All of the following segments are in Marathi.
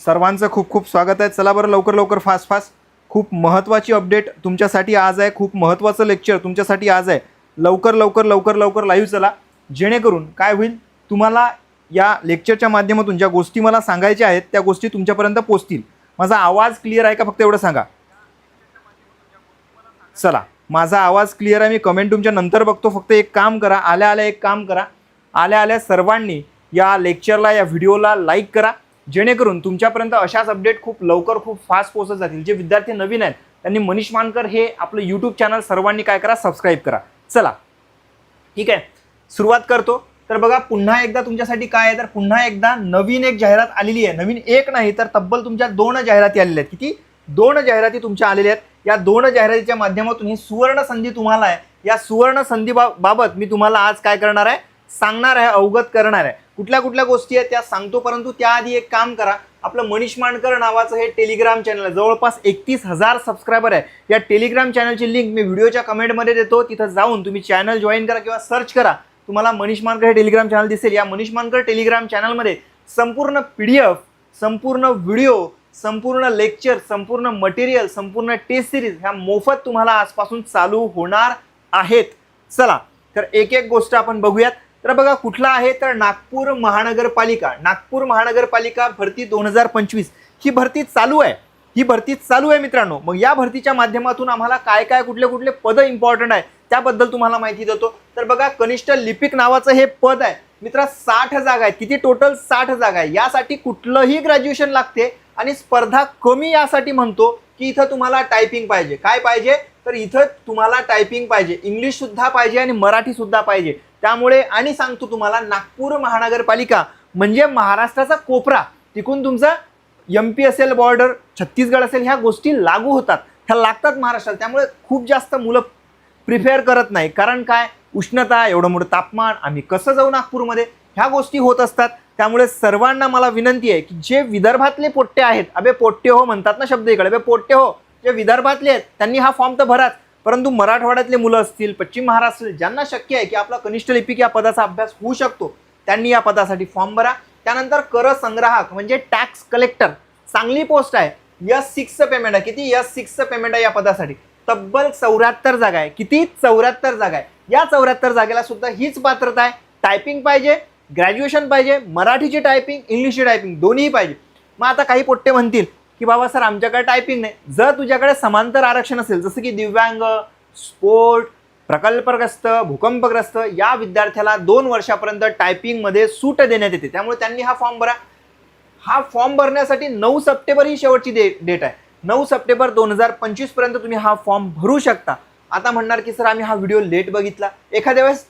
सर्वांचं खूप खूप स्वागत आहे. चला बरं लवकर लवकर फास्ट फास्ट खूप महत्त्वाची अपडेट तुमच्यासाठी आज आहे. खूप महत्त्वाचं लेक्चर तुमच्यासाठी आज आहे. लवकर लवकर लवकर लवकर लाईव्ह चला. जेणेकरून काय होईल? तुम्हाला या लेक्चरच्या माध्यमातून ज्या गोष्टी मला सांगायच्या आहेत त्या गोष्टी तुमच्यापर्यंत पोचतील. माझा आवाज क्लिअर आहे का? फक्त एवढं सांगा. चला. माझा आवाज क्लिअर आहे. मी कमेंट तुमच्या नंतर बघतो. फक्त एक काम करा. आल्या आल्या एक काम करा. आल्या आल्या सर्वांनी या लेक्चरला या व्हिडिओला लाईक करा. जेणेकरून तुमच्यापर्यंत अशाच अपडेट खूप लवकर खूप फास्ट पोहोचत जातील. जे विद्यार्थी नवीन आहेत त्यांनी मनीष मानकर हे आपलं यूट्यूब चॅनल सर्वांनी काय करा सबस्क्राईब करा. चला. ठीक आहे? सुरुवात करतो. तर बघा पुन्हा एकदा तुमच्यासाठी काय आहे? तर पुन्हा एकदा नवीन एक जाहिरात आलेली आहे. नवीन एक नाही तर तब्बल तुमच्या दोन जाहिराती आलेल्या आहेत. किती? दोन जाहिराती तुमच्या आलेल्या आहेत. या दोन जाहिरातीच्या माध्यमातून ही सुवर्ण संधी तुम्हाला आहे. या सुवर्ण संधी बा- बाबत मी तुम्हाला आज काय करणार आहे? सांगणार आहे अवगत करणार आहे. कुठल्या कुठल्या गोष्टी आहेत त्या सांगतो परंतु त्याआधी एक काम करा. आपलं मनीष मांडकर नावाचं हे टेलिग्राम चॅनल आहे. जवळपास एकतीस हजार सबस्क्रायबर आहे. या टेलिग्राम चॅनलची लिंक मी व्हिडिओच्या कमेंटमध्ये देतो. तिथं जाऊन तुम्ही चॅनल जॉईन करा किंवा सर्च करा. तुम्हाला मनीष मानकर हे टेलिग्राम चॅनल दिसेल. या मनीष मानकर टेलिग्राम चॅनलमध्ये संपूर्ण पी डी एफ संपूर्ण व्हिडिओ संपूर्ण लेक्चर संपूर्ण मटेरियल संपूर्ण टेस्ट सिरीज ह्या मोफत तुम्हाला आजपासून चालू होणार आहेत. चला तर एक एक गोष्ट आपण बघूयात. तर बघा कुठला आहे तर नागपूर महानगरपालिका. नागपूर महानगरपालिका भरती दोन हजार पंचवीस. ही भरती चालू आहे. ही भरती चालू आहे मित्रांनो. मग या भरतीच्या माध्यमातून आम्हाला काय काय कुठले कुठले पद इम्पॉर्टंट आहे त्याबद्दल तुम्हाला माहिती देतो. तर बघा कनिष्ठ लिपिक नावाचं हे पद आहे. मित्रा साठ जागा आहेत. किती टोटल साठ जागा आहे. यासाठी कुठलंही ग्रॅज्युएशन लागते आणि स्पर्धा कमी यासाठी म्हणतो की इथं तुम्हाला टायपिंग पाहिजे. काय पाहिजे? तर इथं तुम्हाला टायपिंग पाहिजे. इंग्लिशसुद्धा पाहिजे आणि मराठीसुद्धा पाहिजे. त्यामुळे आणि सांगतो तुम्हाला नागपूर महानगरपालिका म्हणजे महाराष्ट्राचा कोपरा तिकून तुमचं एम पी असेल बॉर्डर छत्तीसगड असेल ह्या गोष्टी लागू होतात. ह्या लागतात महाराष्ट्रात त्यामुळे खूप जास्त मुलं प्रिफेअर करत नाही. कारण काय? उष्णता एवढं मोठं तापमान आम्ही कसं जाऊ नागपूरमध्ये? ह्या गोष्टी होत असतात. त्यामुळे सर्वांना मला विनंती आहे की जे विदर्भातले पोट्टे आहेत अबे पोट्टे हो म्हणतात ना शब्द इकडे अबे पोट्टे हो जे विदर्भातले आहेत त्यांनी हा फॉर्म तर भराच. परंतु मराठवाड्यातले मुलं असतील पश्चिम महाराष्ट्र ज्यांना शक्य आहे की आपला कनिष्ठ लिपिक या पदाचा अभ्यास होऊ शकतो त्यांनी या पदासाठी फॉर्म भरा. त्यानंतर कर संग्राहक म्हणजे टॅक्स कलेक्टर चांगली पोस्ट आहे. यस सिक्सचं पेमेंट आहे. किती यस सिक्सचं पेमेंट आहे या पदासाठी? तब्बल चौऱ्याहत्तर जागा आहे. किती? चौऱ्याहत्तर जागा आहे. या चौऱ्याहत्तर जागेला सुद्धा हीच पात्रता आहे. टायपिंग पाहिजे ग्रॅज्युएशन पाहिजे मराठीची टायपिंग इंग्लिशची टायपिंग दोन्ही पाहिजे. मग आता काही पोट्टे म्हणतील की बाबा सर आमच्याकडे टायपिंग नाही. जर तुझ्याकडे समांतर आरक्षण असेल जसं की दिव्यांग स्पोर्ट प्रकल्पग्रस्त भूकंपग्रस्त या विद्यार्थ्याला दोन वर्षापर्यंत टायपिंगमध्ये सूट देण्यात येते. त्यामुळे त्यांनी हा फॉर्म भरा. हा फॉर्म भरण्यासाठी नऊ सप्टेंबर ही शेवटची डे डेट आहे. नऊ सप्टेंबर दोन हजार पंचवीसपर्यंत तुम्ही हा फॉर्म भरू शकता. आता म्हणणार की सर आम्ही हा व्हिडिओ लेट बघितला. एखाद्या वेळेस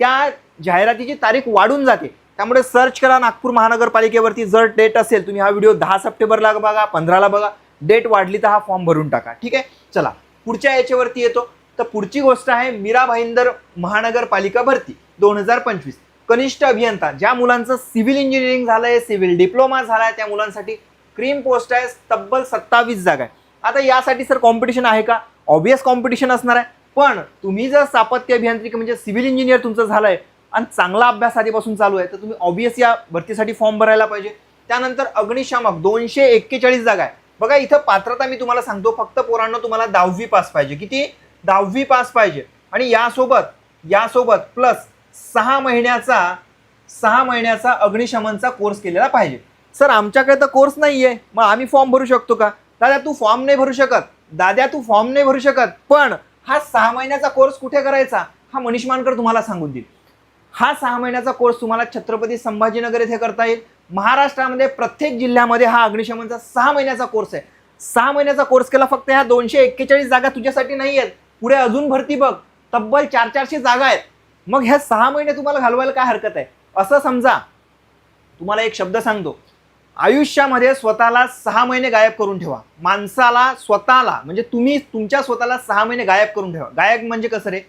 त्या जाहिरातीची तारीख वाढून जाते. त्यामुळे सर्च करा नागपूर महानगरपालिकेवरती. जर डेट असेल तुम्ही हा व्हिडिओ दहा सप्टेंबरला बघा पंधराला बघा. डेट वाढली तर हा फॉर्म भरून टाका. ठीक आहे? चला पुढच्या याच्यावरती येतो. तर पुढची गोष्ट आहे मीरा भाईंदर महानगरपालिका भरती दोन हजार पंचवीस. कनिष्ठ अभियंता ज्या मुलांचं सिव्हिल इंजिनिअरिंग झालंय सिव्हिल डिप्लोमा झालाय त्या मुलांसाठी क्रीम पोस्ट आहे तब्बल सत्तावीस जागा आहे. आता यासाठी सर कॉम्पिटिशन आहे का? ऑब्वियस कॉम्पिटिशन असणार आहे. पण तुम्ही जर स्थापत्य अभियांत्रिकी म्हणजे सिव्हिल इंजिनियर तुमचं झालंय आणि चांगला अभ्यास आधीपासून चालू आहे तर तुम्ही ऑब्वियस या भरतीसाठी फॉर्म भरायला पाहिजे. त्यानंतर अग्निशामक दोनशे एक्केचाळीस जागा आहे. बघा इथं पात्रता मी तुम्हाला सांगतो फक्त पोरांना तुम्हाला दहावी पास पाहिजे. किती? दहावी पास पाहिजे. आणि यासोबत यासोबत प्लस सहा महिन्याचा सहा महिन्याचा अग्निशमनचा कोर्स केलेला पाहिजे. सर आमच्याकडे तर कोर्स नाही आहे मग आम्ही फॉर्म भरू शकतो का? दादा तू फॉर्म नाही भरू शकत. दादा तू फॉर्म नाही भरू शकत. पण हा सहा महिन्याचा कोर्स कुठे करायचा? हा मनीष मानकर तुम्हाला सांगून देईल. हा सहा महिन्याचा कोर्स तुम्हाला छत्रपती संभाजीनगर येथे करता येईल. महाराष्ट्रामध्ये प्रत्येक जिल्ह्यामध्ये हा अग्निशमनचा सहा महिन्याचा कोर्स आहे. सहा महिन्याचा कोर्स केला फक्त ह्या दोनशे एक्केचाळीस जागा तुझ्यासाठी नाही आहेत. पुढे अजून भरती बघ. तब्बल चार चारशे जागा आहेत. मग ह्या सहा महिने तुम्हाला घालवायला काय हरकत आहे? असं समजा. तुम्हाला एक शब्द सांगतो. आयुष्यामध्ये स्वतःला सहा महिने गायब करून ठेवा. माणसाला स्वतःला म्हणजे तुम्ही तुमच्या स्वतःला सहा महिने गायब करून ठेवा. गायब म्हणजे कसं रे?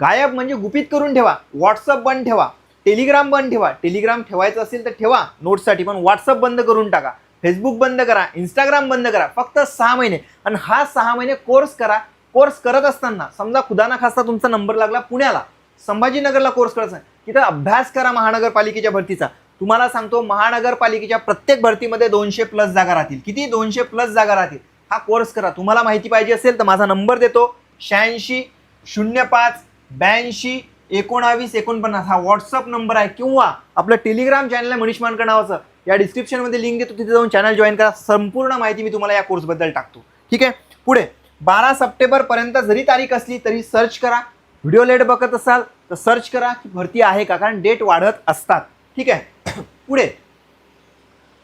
गायब म्हणजे गुपित करून ठेवा. व्हॉट्सअप बंद ठेवा. टेलिग्राम बंद ठेवा. टेलिग्राम ठेवायचं असेल तर ठेवा नोट्ससाठी पण व्हॉट्सअप बंद करून टाका. फेसबुक बंद करा. इंस्टाग्राम बंद करा. फक्त सहा महिने. आणि हा सहा महिने कोर्स करा. कोर्स करत असताना समजा खुदाना खास्ता तुमचा नंबर लागला पुण्याला. संभाजीनगरला कोर्स करायचा. तिथं अभ्यास करा महानगरपालिकेच्या भरतीचा. तुम्हाला सांगतो महानगरपालिकेच्या प्रत्येक भरतीमध्ये दोनशे प्लस जागा राहतील. किती? दोनशे प्लस जागा राहतील. हा कोर्स करा. तुम्हाला माहिती पाहिजे असेल तर माझा नंबर देतो. शहाऐंशी शून्य पाच ब्याऐंशी एकोणावीस एकोणपन्नास हा व्हॉट्सअप नंबर आहे किंवा आपलं टेलिग्राम चॅनल आहे मनीष मानकर नावाचं. या डिस्क्रिप्शनमध्ये लिंक देतो. तिथे जाऊन चॅनल जॉईन करा. संपूर्ण माहिती मी तुम्हाला या कोर्सबद्दल टाकतो. ठीक आहे? पुढे बारा सप्टेंबरपर्यंत जरी तारीख असली तरी सर्च करा. व्हिडिओ लेट बघत असाल तर सर्च करा की भरती आहे का? कारण डेट वाढत असतात. ठीक आहे? पुढे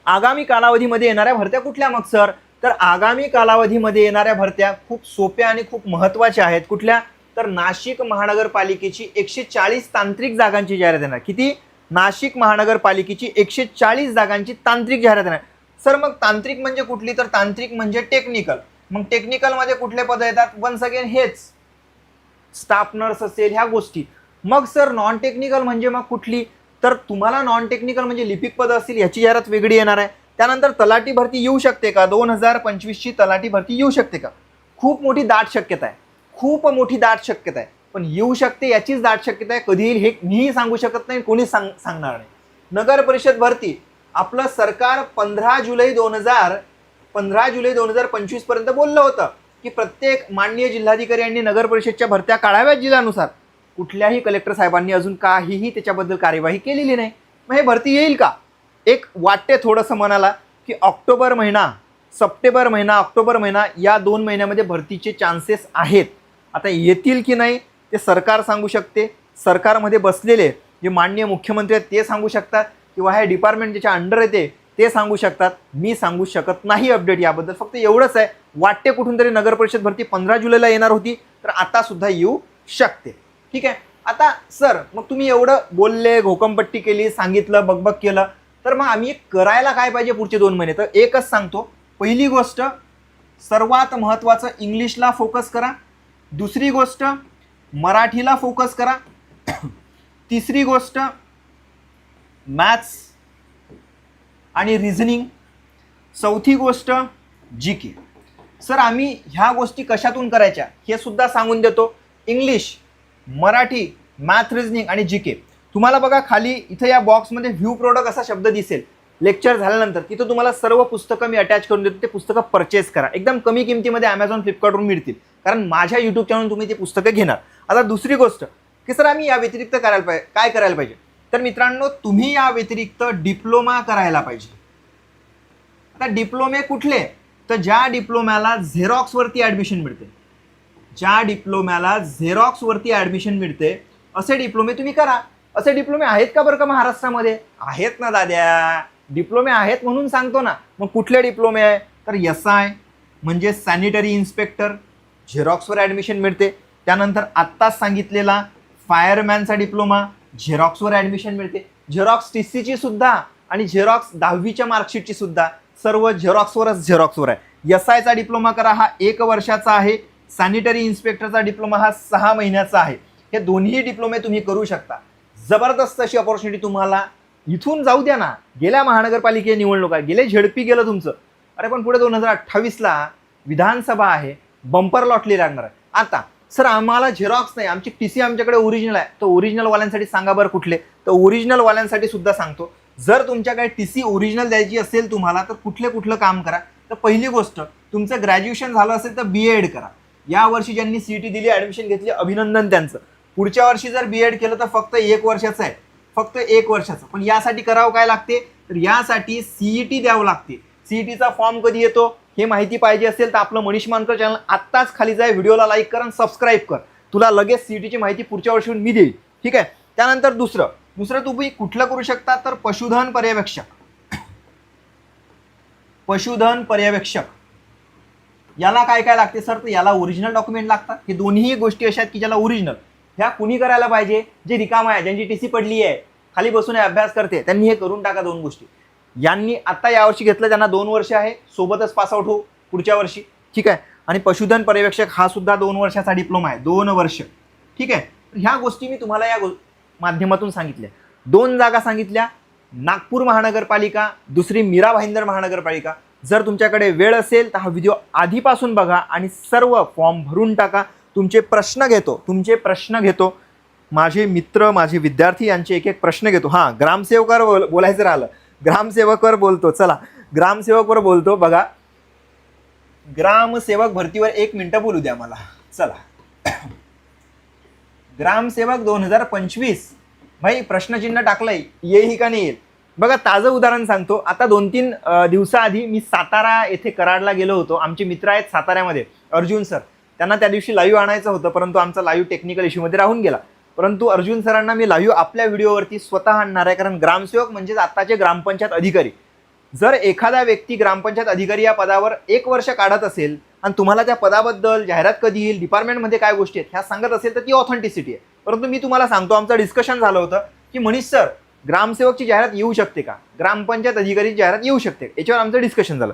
आगामी कालावधीमध्ये येणाऱ्या भरत्या कुठल्या मग सर तर आगामी कालावधीमध्ये येणाऱ्या भरत्या खूप सोप्या आणि खूप महत्त्वाच्या आहेत. कुठल्या? तर नाशिक महानगरपालिकेची एकशे चाळीस तांत्रिक जागांची जाहिरात येणार. किती? नाशिक महानगरपालिकेची एकशे चाळीस जागांची तांत्रिक जाहिरात येणार. सर मग तांत्रिक म्हणजे कुठली? तर तांत्रिक म्हणजे टेक्निकल मग टेक्निकलमध्ये कुठले पद येतात? वन्स अगेन हेच. स्टाफ नर्स असेल ह्या गोष्टी. मग सर नॉन टेक्निकल म्हणजे मग कुठली? तर तुम्हाला नॉन टेक्निकल म्हणजे लिपिक पद असतील याची जाहिरात वेगळी येणार आहे. त्यानंतर तलाठी भरती येऊ शकते का? दोन हजार पंचवीसची तलाठी भरती येऊ शकते का? खूप मोठी दाट शक्यता आहे. खूप मोठी दाट शक्यता आहे. पण येऊ शकते याचीच दाट शक्यता आहे. कधी येईल हे मीही सांगू शकत नाही कोणीच सांग सांगणार नाही. नगर परिषद भरती आपलं सरकार पंधरा जुलै दोन हजार पंधरा जुलै दोन हजार पंचवीसपर्यंत बोललं होतं की प्रत्येक माननीय जिल्हाधिकारी यांनी नगर परिषदच्या भरत्या काढाव्यात जिल्ह्यानुसार कुठल्याही कलेक्टर साहेबांनी अजून काहीही त्याच्याबद्दल कार्यवाही केलेली नाही. मग हे भरती येईल का? एक वाटते थोडंसं मनाला की ऑक्टोबर महिना सप्टेंबर महिना ऑक्टोबर महिना या दोन महिन्यामध्ये भरतीचे चान्सेस आहेत. आता येतील की नाही ते सरकार सांगू शकते. सरकारमध्ये बसलेले जे माननीय मुख्यमंत्री आहेत ते सांगू शकतात. किंवा हे डिपार्टमेंट ज्याच्या अंडर येते ते सांगू शकतात. मी सांगू शकत नाही अपडेट याबद्दल. फक्त एवढंच आहे वाटते कुठून तरी नगर परिषद भरती पंधरा जुलैला येणार होती तर आता सुद्धा येऊ शकते. ठीक आहे? आता सर मग तुम्ही एवढं बोलले घोकमपट्टी केली सांगितलं बकबक केलं तर मग आम्ही करायला काय पाहिजे पुढचे दोन महिने? तर एकच सांगतो. पहिली गोष्ट सर्वात महत्त्वाचं इंग्लिशला फोकस करा. दुसरी गोष्ट मराठीला फोकस करा. तिसरी गोष्ट मॅथ्स आणि रिझनिंग चौथी गोष्ट जी के सर आम्ही ह्या गोष्टी कशातून करायच्या? हे सुद्धा सांगून देतो. इंग्लिश मराठी मॅथ रिझनिंग आणि जी के तुम्हाला बघा खाली इथं या बॉक्समध्ये व्ह्यू प्रोडक्ट असा शब्द दिसेल. लेक्चर झाल्यानंतर तिथं तुम्हाला सर्व पुस्तकं मी अटॅच करून देतो. ते पुस्तकं परचेस करा. एकदम कमी किमतीमध्ये अमेझॉन फ्लिपकार्टवरून मिळतील. कारण माझ्या यूट्यूब चॅनल तुम्ही ती पुस्तकं घेणार. आता दुसरी गोष्ट की सर आम्ही या व्यतिरिक्त करायला पाहिजे काय करायला पाहिजे? तर मित्रांनो तुम्ही या व्यतिरिक्त डिप्लोमा करायला पाहिजे. आता डिप्लोमे कुठले? तर ज्या डिप्लोम्याला झेरॉक्सवरती ॲडमिशन मिळते. ज्या डिप्लोम्याला झेरॉक्सवरती ॲडमिशन मिळते असे डिप्लोमे तुम्ही करा. असे डिप्लोमे आहेत का बरं का महाराष्ट्रामध्ये? आहेत ना दाद्या. डिप्लोमे आहेत म्हणून सांगतो ना. मग कुठले डिप्लोमे आहे? तर एस आय म्हणजे सॅनिटरी इन्स्पेक्टर झेरॉक्सवर ॲडमिशन मिळते. त्यानंतर आत्ताच सांगितलेला फायरमॅनचा डिप्लोमा झेरॉक्सवर ॲडमिशन मिळते. झेरॉक्स टी सीची सुद्धा आणि झेरॉक्स दहावीच्या मार्कशीटची सुद्धा सर्व झेरॉक्सवरच झेरॉक्सवर आहे. एस आयचा डिप्लोमा करा हा एक वर्षाचा आहे. सॅनिटरी इन्स्पेक्टरचा डिप्लोमा हा सहा महिन्याचा आहे. हे दोन्ही डिप्लोमे तुम्ही करू शकता. जबरदस्त अशी ऑपॉर्च्युनिटी तुम्हाला इथून जाऊ द्या ना. गेल्या महानगरपालिके निवडणुका गेले झेडपी गेलं तुमचं. अरे पण पुढे दोन हजार अठ्ठावीसला विधानसभा आहे. बंपर लॉटली लागणार आहे. आता सर आम्हाला झेरॉक्स नाही आमची टी सी आमच्याकडे ओरिजिनल आहे. तर ओरिजिनलवाल्यांसाठी सांगा बरं कुठले. तर ओरिजिनलवाल्यांसाठी सुद्धा सांगतो. जर तुमच्याकडे टी सी ओरिजिनल द्यायची असेल तुम्हाला तर कुठले कुठलं काम करा. तर पहिली गोष्ट तुमचं ग्रॅज्युएशन झालं असेल तर बी एड करा. या वर्षी ज्यांनी सी टी दिली ॲडमिशन घेतली अभिनंदन त्यांचं. पुढच्या वर्षी जर बी एड केलं तर फक्त एक वर्षाचं आहे. फक्त एक वर्षाचं. पण यासाठी करावं काय लागते? तर यासाठी सीई टी द्यावं लागते. सीई टीचा फॉर्म कधी येतो? हे माहिती पाहिजे असेल तर आपलं मनीष मानकर चॅनल आत्ताच खाली जाय व्हिडिओला लाईक कर आणि सबस्क्राईब कर. तुला लगेच सी टीची माहिती पुढच्या वर्षी मी देईल. ठीक आहे? त्यानंतर दुसरं. दुसरं तुम्ही कुठलं करू शकता तर पशुधन पर्यवेक्षक. पशुधन पर्यवेक्षक. याला काय काय लागते सर? तर याला ओरिजिनल डॉक्युमेंट लागतात. हे दोन्ही गोष्टी अशा आहेत की ज्याला ओरिजिनल ह्या कुणी करायला पाहिजे? जे रिकाम आहे ज्यांची टी सी पडली आहे खाली बसून अभ्यास करते त्यांनी हे करून टाका दोन गोष्टी. यांनी आत्ता यावर्षी घेतलं त्यांना दोन वर्ष आहे सोबतच पासआउट हो पुढच्या वर्षी. ठीक आहे? आणि पशुधन पर्यवेक्षक हा सुद्धा दोन वर्षाचा डिप्लोमा आहे. दोन वर्ष. ठीक आहे? ह्या गोष्टी मी तुम्हाला या गो- माध्यमातून सांगितल्या. दोन जागा सांगितल्या. नागपूर महानगरपालिका दुसरी मीरा भाईंदर महानगरपालिका. जर तुमच्याकडे वेळ असेल तर हा व्हिडिओ आधीपासून बघा आणि सर्व फॉर्म भरून टाका. तुमचे प्रश्न घेतो. तुमचे प्रश्न घेतो. माझे मित्र माझे विद्यार्थी यांचे एक एक प्रश्न घेतो. हां ग्रामसेवकावर बोल बोलायचं राहिलं. ग्रामसेवकवर बोलतो. चला ग्रामसेवकवर बोलतो. बघा ग्रामसेवक भरतीवर एक मिनटं बोलू द्या मला. चला. ग्रामसेवक दोन हजार पंचवीस. भाई प्रश्नचिन्ह टाकलंय. येईल का नाही येईल? बघा ताजं उदाहरण सांगतो. आता दोन तीन दिवसाआधी मी सातारा येथे कराडला गेलो होतो. आमचे मित्र आहेत साताऱ्यामध्ये. अर्जुन सर. त्यांना त्या दिवशी लाईव्ह आणायचं होतं परंतु आमचा लाईव्ह टेक्निकल इश्यूमध्ये राहून गेला. परंतु अर्जुन सरांना मी लाईव्ह आपल्या व्हिडिओवरती स्वतः आणणार आहे कारण ग्रामसेवक म्हणजेच आत्ताचे ग्रामपंचायत अधिकारी. जर एखादा व्यक्ती ग्रामपंचायत अधिकारी या पदावर एक वर्ष काढत असेल आणि तुम्हाला त्या पदाबद्दल जाहिरात कधी येईल डिपार्टमेंटमध्ये काय गोष्टी आहेत ह्या सांगत असेल तर ती ऑथेंटिसिटी आहे. परंतु मी तुम्हाला सांगतो आमचं डिस्कशन झालं होतं की मनीष सर ग्रामसेवकची जाहिरात येऊ शकते का? ग्रामपंचायत अधिकारीची जाहिरात येऊ शकते. याच्यावर आमचं डिस्कशन झालं.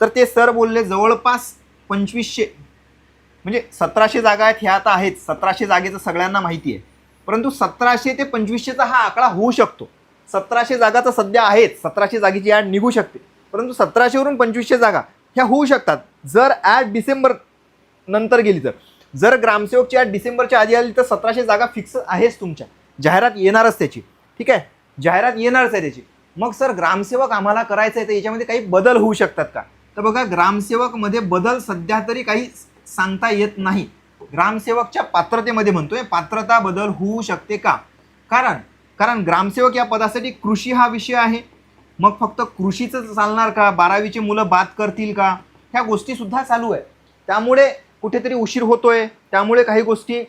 तर ते सर बोलले जवळपास पंचवीसशे म्हणजे सतराशे जागा आहेत ह्या आता आहेत. सतराशे जागेचं सगळ्यांना माहिती आहे. परंतु सतराशे ते पंचवीसशेचा हा आकडा होऊ शकतो. सतराशे जागा तर सध्या आहेत. सतराशे जागेची ॲड निघू शकते. परंतु सतराशेवरून पंचवीसशे जागा ह्या होऊ शकतात. जर ॲड डिसेंबर नंतर गेली तर. जर ग्रामसेवकची ॲड डिसेंबरच्या आधी आली तर सतराशे जागा फिक्स आहेच तुमच्या. जाहिरात येणारच त्याची. ठीक आहे? जाहिरात येणारच आहे त्याची. मग सर ग्रामसेवक आम्हाला करायचं आहे तर याच्यामध्ये काही बदल होऊ शकतात का? तर बघा ग्रामसेवकमध्ये बदल सध्या तरी काही सांगता येत नाही. ग्रामसेवकच्या पात्रतेमध्ये म्हणतोय. पात्रता बदल होऊ शकते का? कारण कारण ग्रामसेवक या पदासाठी कृषी हा विषय आहे. मग फक्त कृषीचं चालणार का? बारावीची मुलं बाद करतील का? ह्या गोष्टीसुद्धा चालू आहे त्यामुळे कुठेतरी उशीर होतोय. त्यामुळे काही गोष्टी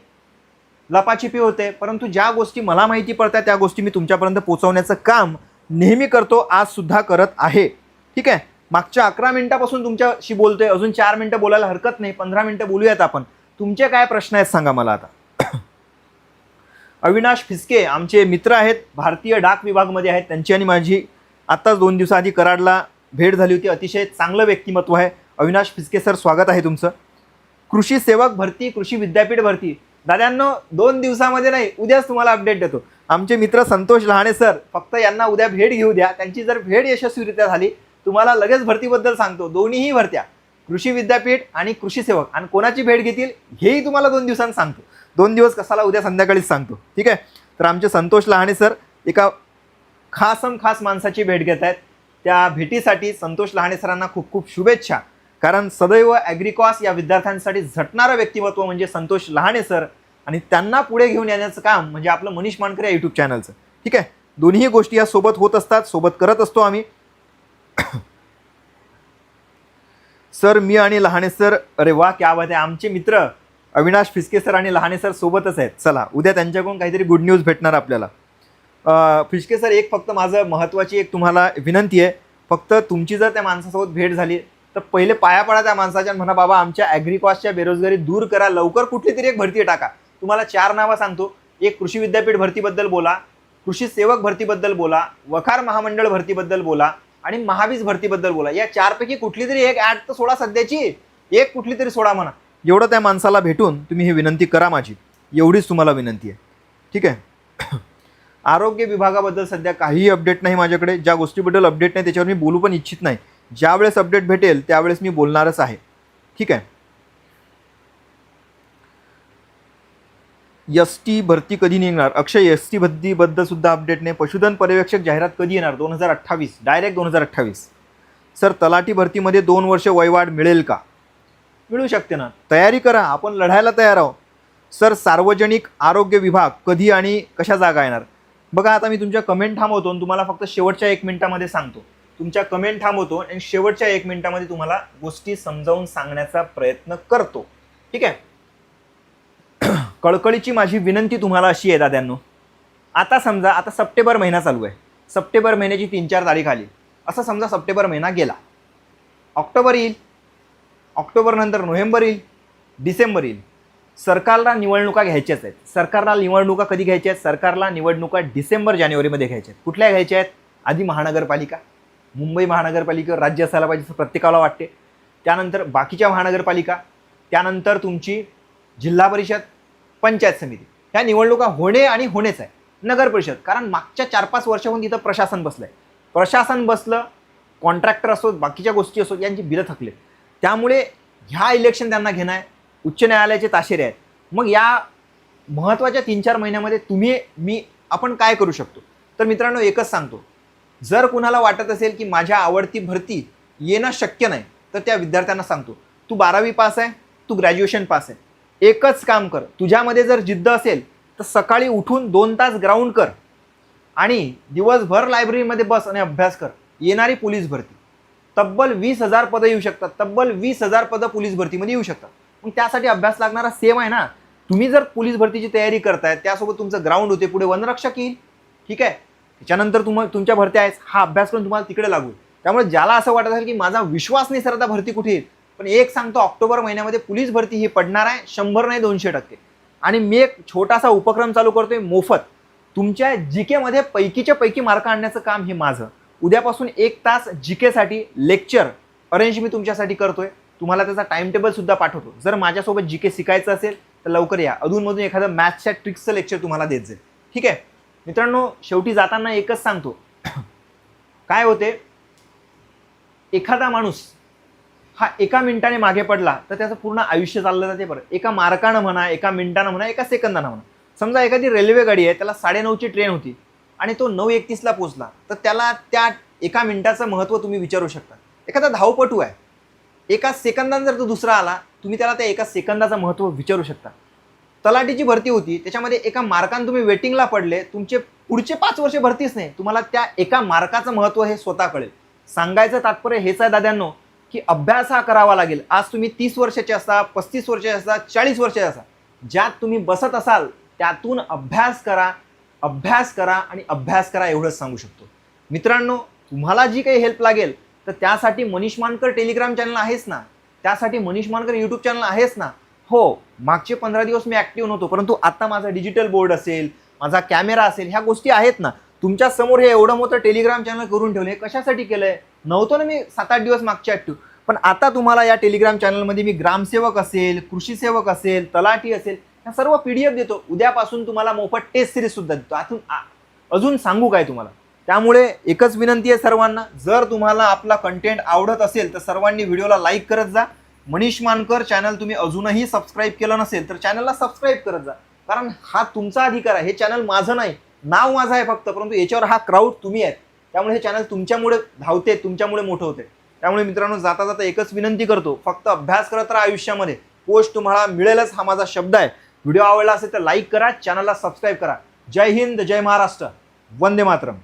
लपाछिपी होते. परंतु ज्या गोष्टी मला माहिती पडतात त्या गोष्टी मी तुमच्यापर्यंत पोहोचवण्याचं काम नेहमी करतो आजसुद्धा करत आहे. ठीक आहे? मागच्या अकरा मिनिटापासून तुमच्याशी बोलतोय. अजून चार मिनटं बोलायला हरकत नाही. पंधरा मिनटं बोलूयात आपण. तुमचे काय प्रश्न आहेत सांगा मला आता. अविनाश फिसके आमचे मित्र आहेत भारतीय डाक विभागमध्ये आहेत त्यांची आणि माझी आत्ताच दोन दिवसाआधी कराडला भेट झाली होती. अतिशय चांगलं व्यक्तिमत्व आहे. अविनाश फिसके सर स्वागत आहे तुमचं. कृषी सेवक भरती कृषी विद्यापीठ भरती. दाद्यांनो दोन दिवसामध्ये नाही उद्याच तुम्हाला अपडेट देतो. आमचे मित्र संतोष लहाणे सर फक्त यांना उद्या भेट घेऊ द्या. त्यांची जर भेट यशस्वीरित्या झाली तुम्हाला लगेच भरतीबद्दल सांगतो. दोन्हीही भरत्या. कृषी विद्यापीठ आणि कृषी सेवक. आणि कोणाची भेट घेतील हेही तुम्हाला दोन दिवसांत सांगतो. दोन दिवस कसाला उद्या संध्याकाळीच सांगतो. ठीक आहे? तर आमचे संतोष लहाणे सर एका खासम खास माणसाची भेट घेत आहेत. त्या भेटीसाठी संतोष लहाणे सरांना खूप खूप शुभेच्छा. कारण सदैव ॲग्रिकॉस या विद्यार्थ्यांसाठी झटणारं व्यक्तिमत्व म्हणजे संतोष लहाणे सर आणि त्यांना पुढे घेऊन येण्याचं काम म्हणजे आपलं मनीष मानकर या यूट्यूब चॅनलचं ठीक आहे? दोन्ही गोष्टी या सोबत होत असतात सोबत करत असतो आम्ही. सर मी आणि लहाने सर अरे वा क्या बात आहे. आमचे मित्र अविनाश फिसके सर आणि लहाने सर सोबतच आहेत. चला उद्या त्यांच्याकडून काहीतरी गुड न्यूज भेटणार आपल्याला. फिसके सर एक फक्त माझं महत्त्वाची एक तुम्हाला विनंती आहे. फक्त तुमची जर त्या माणसासोबत भेट झाली तर पहिले पाया पडा त्या माणसाच्या म्हणा बाबा आमच्या ॲग्रिकॉसच्या बेरोजगारी दूर करा. लवकर कुठली तरी एक भरती टाका. तुम्हाला चार नावं सांगतो. एक कृषी विद्यापीठ भरतीबद्दल बोला कृषी सेवक भरतीबद्दल बोला वखार महामंडळ भरतीबद्दल बोला आणि महावीज भरतीबद्दल बोला. या चारपैकी कुठली तरी एक ॲड तर सोडा सध्याची. एक कुठली तरी सोडा म्हणा. एवढं त्या माणसाला भेटून तुम्ही ही विनंती करा माझी. एवढीच तुम्हाला विनंती आहे. ठीक आहे? आरोग्य विभागाबद्दल सध्या काहीही अपडेट नाही माझ्याकडे. ज्या गोष्टीबद्दल अपडेट नाही त्याच्यावर मी बोलू पण इच्छित नाही. ज्यावेळेस अपडेट भेटेल त्यावेळेस मी बोलणारच आहे. ठीक आहे? एस टी भरती कधी निघणार? अक्षय एस टी भरतीबद्दल सुद्धा अपडेट नाही. पशुधन पर्यवेक्षक जाहिरात कधी येणार? दोन हजार अठ्ठावीस. डायरेक्ट दोन हजार अठ्ठावीस. सर तलाठी भरतीमध्ये दोन वर्ष वयवाढ मिळेल का? मिळू शकते ना. तयारी करा. आपण लढायला तयार आहोत. सर सार्वजनिक आरोग्य विभाग कधी आणि कशा जागा येणार? बघा आता मी तुमच्या कमेंट थांबवतो आणि तुम्हाला फक्त शेवटच्या एक मिनिटामध्ये सांगतो. तुमच्या कमेंट थांबवतो आणि शेवटच्या एक मिनिटामध्ये तुम्हाला गोष्टी समजावून सांगण्याचा प्रयत्न करतो. ठीक आहे? कळकळीची माझी विनंती तुम्हाला अशी आहे दाद्यांनो. आता समजा आता सप्टेंबर महिना चालू आहे. सप्टेंबर महिन्याची तीन चार तारीख आली. असं समजा सप्टेंबर महिना गेला. ऑक्टोबर येईल. ऑक्टोबरनंतर नोव्हेंबर येईल. डिसेंबर येईल. सरकारला निवडणुका घ्यायच्याच आहेत. सरकारला निवडणुका कधी घ्यायच्या आहेत? सरकारला निवडणुका डिसेंबर जानेवारीमध्ये घ्यायच्या आहेत. कुठल्या घ्यायच्या आहेत? आधी महानगरपालिका. मुंबई महानगरपालिकेवर राज्य असायला पाहिजे असं प्रत्येकाला वाटते. त्यानंतर बाकीच्या महानगरपालिका. त्यानंतर तुमची जिल्हा परिषद. पंचायत समिती. ह्या निवडणुका होणे आणि होणेच आहे. नगर परिषद. कारण मागच्या चार पाच वर्षाहून तिथं प्रशासन बसलं आहे प्रशासन बसलं कॉन्ट्रॅक्टर असो बाकीच्या गोष्टी असो यांची बिलं थकले त्यामुळे ह्या इलेक्शन त्यांना घेणं आहे. उच्च न्यायालयाचे ताशेरे आहेत. मग या महत्त्वाच्या तीन चार महिन्यामध्ये तुम्ही मी आपण काय करू शकतो? तर मित्रांनो एकच सांगतो. जर कुणाला वाटत असेल की माझ्या आवडती भरती येणं शक्य नाही तर त्या विद्यार्थ्यांना सांगतो. तू बारावी पास आहे तू ग्रॅज्युएशन पास आहे. एकच काम कर. तुझ्यामध्ये जर जिद्द असेल तर सकाळी उठून दोन तास ग्राउंड कर आणि दिवसभर लायब्ररीमध्ये बस आणि अभ्यास कर. येणारी पोलीस भरती. तब्बल वीस हजार पदं येऊ शकतात. तब्बल वीस हजार पदं पोलीस भरतीमध्ये येऊ शकतात. मग त्यासाठी अभ्यास लागणारा सेम आहे ना? तुम्ही जर पोलीस भरतीची तयारी करताय त्यासोबत तुमचं ग्राउंड होते पुढे वनरक्षक येईल. ठीक आहे? त्याच्यानंतर तुम तुमच्या भरत्या आहेत. हा अभ्यास करून तुम्हाला तिकडे लागू त्यामुळे ज्याला असं वाटत असेल की माझा विश्वास नाही सर आता भरती कुठे येईल? पण एक सांगतो ऑक्टोबर महिन्यामध्ये पोलीस भरती ही पडणार आहे शंभर नाही दोनशे टक्के. आणि मी एक छोटासा उपक्रम चालू करतोय मोफत. तुमच्या जी केमध्ये पैकीच्या पैकी मार्क आणण्याचं काम हे माझं. उद्यापासून एक तास जी केसाठी लेक्चर अरेंज मी तुमच्यासाठी करतोय. तुम्हाला त्याचा टाइम टेबल सुद्धा पाठवतो. जर माझ्यासोबत जी के शिकायचं असेल तर लवकर या. अधूनमधून एखादं मॅथ्सच्या ट्रिक्सचं लेक्चर तुम्हाला देत जाईल. ठीक आहे? मित्रांनो शेवटी जाताना एकच सांगतो. काय होते? एखादा माणूस हा एका मिनिटाने मागे पडला तर त्याचं पूर्ण आयुष्य चाललं जाते बरं. एका मार्कानं म्हणा एका मिनिटानं म्हणा एका सेकंदानं म्हणा. समजा एखादी रेल्वे गाडी आहे त्याला साडेनऊची ट्रेन होती आणि तो नऊ एकतीसला पोचला तर त्याला त्या एका मिनिटाचं महत्त्व तुम्ही विचारू शकता. एखादा धावपटू आहे. एका सेकंदानं जर तो दुसरा आला तुम्ही त्याला त्या एका सेकंदाचं महत्त्व विचारू शकता. तलाटीची भरती होती त्याच्यामध्ये एका मार्कानं तुम्ही वेटिंगला पडले तुमचे पुढचे पाच वर्ष भरतीच नाही तुम्हाला त्या एका मार्काचं महत्त्व हे स्वतः कळेल. सांगायचं तात्पर्य हेच आहे दाद्यांनो की अभ्यास हा करावा लागेल. आज तुम्ही तीस वर्षाचे असा पस्तीस वर्षाचे असा चाळीस वर्षाचे असा. ज्यात तुम्ही बसत असाल त्यातून अभ्यास करा अभ्यास करा आणि अभ्यास करा एवढंच सांगू शकतो. मित्रांनो तुम्हाला जी काही हेल्प लागेल तर त्यासाठी मनीष मानकर टेलिग्राम चॅनल आहेच ना? त्यासाठी मनीष मानकर यूट्यूब चॅनल आहेच ना? हो मागचे पंधरा दिवस मी ॲक्टिव्ह नव्हतो परंतु आत्ता माझा डिजिटल बोर्ड असेल माझा कॅमेरा असेल ह्या गोष्टी आहेत ना? तुमच्यासमोर हे एवढं मोठं टेलिग्राम चॅनल करून ठेवले कशासाठी केलं आहे नव्हतो ना मी सात आठ दिवस मागचे ॲक्टिव्ह पण आता तुम्हाला या टेलिग्राम चॅनलमध्ये मी ग्रामसेवक असेल कृषी सेवक असेल तलाठी असेल ह्या सर्व पी डी एफ देतो. उद्यापासून तुम्हाला मोफत टेस्ट सिरीजसुद्धा देतो. आतून आ- अजून सांगू काय तुम्हाला? त्यामुळे एकच विनंती आहे सर्वांना जर तुम्हाला आपला कंटेंट आवडत असेल तर सर्वांनी व्हिडिओला लाईक करत जा. मनीष मानकर चॅनल तुम्ही अजूनही सबस्क्राईब केलं नसेल तर चॅनलला सबस्क्राईब करत जा. कारण हा तुमचा अधिकार आहे. हे चॅनल माझं नाही. नाव माझं आहे फक्त परंतु याच्यावर हा क्राऊड तुम्ही आहेत. त्यामुळे हे चॅनल तुमच्यामुळे धावते तुमच्यामुळे मोठं होते. त्यामुळे मित्रांनो जाता जाता एकच विनंती करतो फक्त अभ्यास करत राहा आयुष्यामध्ये. पोस्ट तुम्हाला मिळेलच हा माझा शब्द आहे. व्हिडिओ आवडला असेल तर लाईक करा चॅनलला सबस्क्राईब करा. जय हिंद जय महाराष्ट्र. वंदे मातरम.